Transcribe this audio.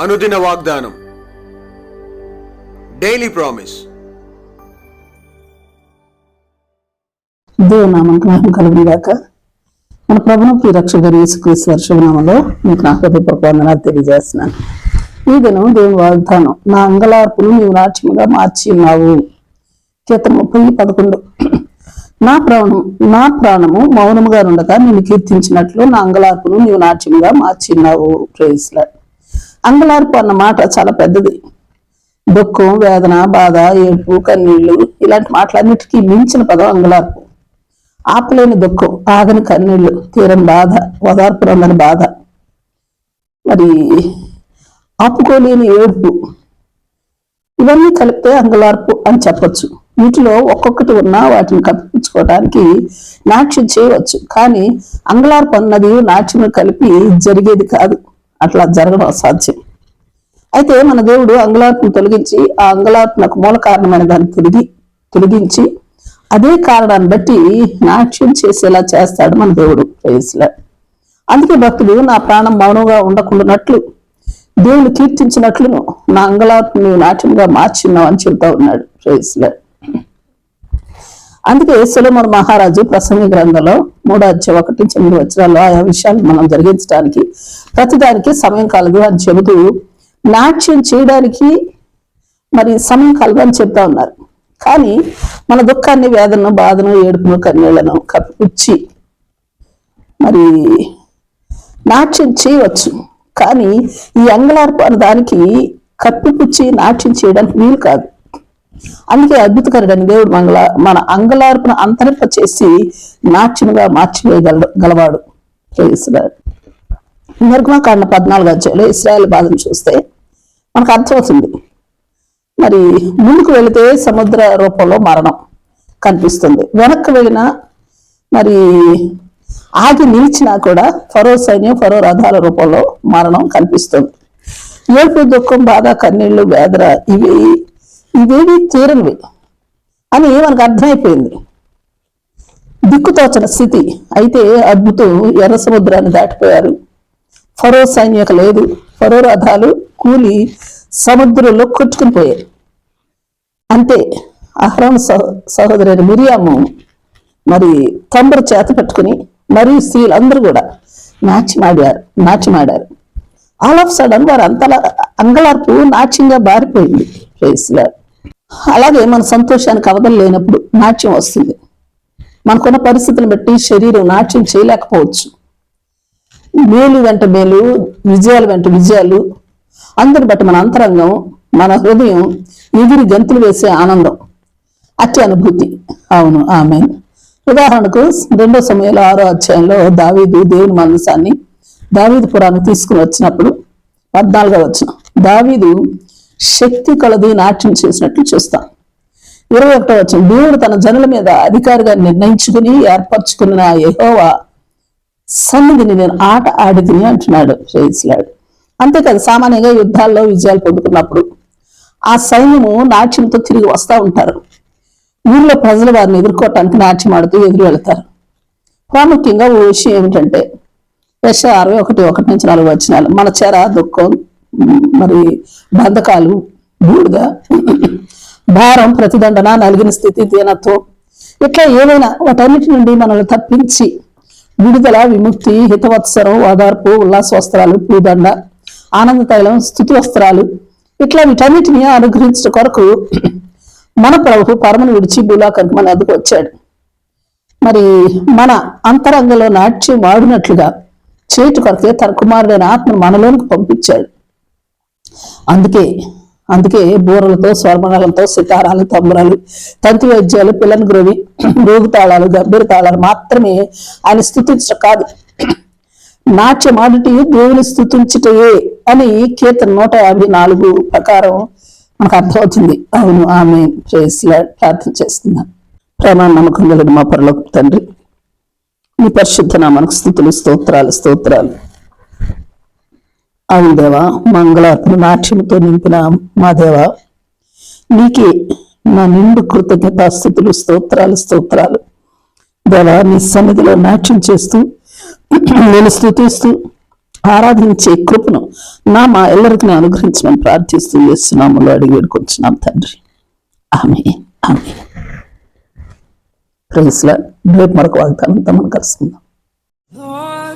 అనుదిన వాగ్దానం. Daily promise దేవునామం కలుగును గాక మన ప్రభును ప్రియ రక్షకుడు యేసుక్రీస్తు వర్షనామంలో మీకు నా హృదయపూర్వక వందనాలు తెలియజేస్తున్నాను. ఈ దినం దేవుని వాగ్దానం నా అంగలార్పులు నీవు నాట్యముగా మార్చి ఉన్నావు. కీర్తన ముప్పై పదకొండు. నా ప్రాణం నా ప్రాణము మౌనముగా ఉండగా నేను కీర్తించినట్లు నా అంగలార్పును నీవు నాట్యముగా మార్చి ఉన్నావు. అంగలార్పు అన్న మాట చాలా పెద్దది. దుఃఖం వేదన బాధ ఏడుపు కన్నీళ్ళు ఇలాంటి మాటలన్నిటికీ మించిన పదం అంగలార్పు. ఆపలేని దుఃఖం ఆగని కన్నీళ్ళు తీరని బాధ ఓదార్పు రందని బాధ. మరి ఆపుకోలేని ఏడుపు. ఇవన్నీ కలిపితే అంగలార్పు అని చెప్పొచ్చు. వీటిలో ఒక్కొక్కటి ఉన్నా వాటిని కప్పించుకోవడానికి నాట్యం చేయవచ్చు. కానీ అంగలార్పు అన్నది నాట్యం కలిపి జరిగేది కాదు. అట్లా జరగడం అసాధ్యం. అయితే మన దేవుడు అంగలార్పును తొలగించి ఆ అంగలార్పునకు మూల కారణమైన దాన్ని తిరిగి తొలగించి అదే కారణాన్ని బట్టి నాట్యం చేసేలా చేస్తాడు మన దేవుడు. ప్రేయస్లా అందుకే భక్తుడు నా ప్రాణం మౌనంగా ఉండకుండానట్లు దేవుని కీర్తించినట్లును నా అంగలార్పును నాట్యంగా మార్చున్నావు అని చెబుతా ఉన్నాడు. ప్రేయస్లా అందుకే సులమర్ మహారాజు ప్రసంగ గ్రంథంలో మూడో అధ్యాయం ఒకటి నుంచి మూడు వచనాల్లో ఆయా విషయాలు మనం జరిగించడానికి ప్రతిదానికి సమయం కలదు అని చెబుతూ నాట్యం చేయడానికి మరి సమయం కలదు అని చెప్తా ఉన్నారు. కానీ మన దుఃఖాన్ని వేదనను బాధను ఏడుపును కన్నీళ్ళను కప్పిపుచ్చి మరి నాట్యం చేయవచ్చు. కానీ ఈ అంగళార్పు అనే దానికి కప్పిపుచ్చి నాట్యం చేయడానికి వీలు కాదు. అందుకే అద్భుతకరుడని దేవుడు మంగళ మన అంగలార్పును అంతరింప చేసి నాట్యముగా మార్చివేయగల గలవాడు. ప్రేమిస్తున్నాడు నిర్గమకాండ పద్నాలుగు అధ్యాయులు ఇస్రాయల్ బాధను చూస్తే మనకు అర్థమవుతుంది. మరి ముందుకు వెళితే సముద్ర రూపంలో మరణం కనిపిస్తుంది. వెనక్కి వెళ్ళినా మరి ఆగి నిలిచినా కూడా ఫరో సైన్యం ఫరో రథాల రూపంలో మరణం కనిపిస్తుంది. ఏడుపు దుఃఖం బాధ కన్నీళ్ళు వేదన ఇవి ఇవేవి తీరనివి అని మనకు అర్థమైపోయింది. దిక్కుతోచన స్థితి. అయితే అద్భుతం ఎర్ర సముద్రాన్ని దాటిపోయారు. ఫరో సైన్యక లేదు ఫరో రథాలు కూలి సముద్రంలో కొట్టుకుని పోయాయి. అంతే అహ్రాం సహోదరైన మిరియాము మరి కంబరు చేత పెట్టుకుని మరియు స్త్రీలు అందరూ కూడా నాట్యమాడారు నాట్యమాడారు ఆల్ ఆఫ్ సడన్ వారు అంతలా అంగలార్పు నాట్యంగా బారిపోయింది ప్లేస్లో అలాగే మన సంతోషానికి అవధం లేనప్పుడు నాట్యం వస్తుంది. మనకున్న పరిస్థితులను బట్టి శరీరం నాట్యం చేయలేకపోవచ్చు. మేలు వెంట మేలు విజయాలు వెంట విజయాలు అందరి బట్టి మన అంతరంగం మన హృదయం ఎగిరి గంతులు వేసే ఆనందం అట్టి అనుభూతి. అవును ఆమె ఉదాహరణకు రెండో సమయంలో ఆరో అధ్యాయంలో దావీదు దేవుని మనసాన్ని దావీదు పురాన్ని తీసుకుని వచ్చినప్పుడు పద్నాలుగో వచ్చిన దావీదు శక్తి కలది నాట్యం చేసినట్లు చూస్తాం. ఇరవై ఒకటో వచ్చిన దేవుడు తన జనుల మీద అధికారిగా నిర్ణయించుకుని ఏర్పరచుకున్న యహోవా సన్నిధిని నేను ఆట ఆడితిని అంటున్నాడు. జయిస్లాడు అంతేకాదు సామాన్యంగా యుద్ధాల్లో విజయాలు పొందుకున్నప్పుడు ఆ సైన్యము నాట్యంతో తిరిగి వస్తూ ఉంటారు. ఊళ్ళో ప్రజలు వారిని ఎదుర్కోవటానికి నాట్యం ఆడుతూ ఎదురు వెళ్తారు. ప్రాముఖ్యంగా ఓ విషయం ఏమిటంటే యశ అరవై ఒకటి ఒకటి నుంచి నాలుగు వచ్చినాలు మన చెర దుఃఖం మరి బంధకాలు బూడిద భారం ప్రతిదండన నలిగిన స్థితి దీనత్వం. ఇట్లా ఏవైనా వాటన్నిటి నుండి మనల్ని తప్పించి విడుదల విముక్తి హితవత్సరం ఓదార్పు ఉల్లాస వస్త్రాలు పూదండ ఆనంద తైలం స్థుతి వస్త్రాలు ఇట్లా వీటన్నిటిని అనుగ్రహించడం కొరకు మన ప్రభు పరమను విడిచి భూలోకానికి మన ఎదుకు వచ్చాడు. మరి మన అంతరంగంలో నాట్యం ఆడినట్లుగా చేటు కొరకే తన కుమారుడైన ఆత్మను మనలోనికి పంపించాడు. అందుకే అందుకే బూరలతో స్వర్ణాలతో సితారాలు తమ్మురాలు తంతి వైద్యాలు పిల్లని గ్రోవి రోగు తాళాలు గంభీర తాళాలు మాత్రమే ఆయన స్థుతించడం కాదు. నాట్యమాడుటి దేవుని స్థుతించుటయే అని కీర్తన నూట యాభై నాలుగు ప్రకారం మనకు అర్థమవుతుంది. అవును ఆమె ప్రేస్లా ప్రార్థన చేస్తున్నాను. ప్రేమ నమ్మకం కలిగిన మా పరలోకి తండ్రి నీ పరిశుద్ధ నామనకు స్థుతులు స్తోత్రాలు స్తోత్రాలు. అవును దేవా మంగళార్పణ నాట్యంతో నింపిన మా దేవా నీకే నా నిండు కృతజ్ఞత స్థుతులు స్తోత్రాలు స్తోత్రాలు. దేవా నీ సన్నిధిలో నాట్యం చేస్తూ నేను స్థుతిస్తూ ఆరాధించే కృపను నా మా ఎల్లరికి అనుగ్రహించమని ప్రార్థిస్తూ చేస్తున్నాములో అడిగి వేడుకొచ్చున్నాం తండ్రి. ఆమె ఆమె ప్రైస్లా రేపు మరొక వాగ్దానంతో మనం కలుసుకుందాం.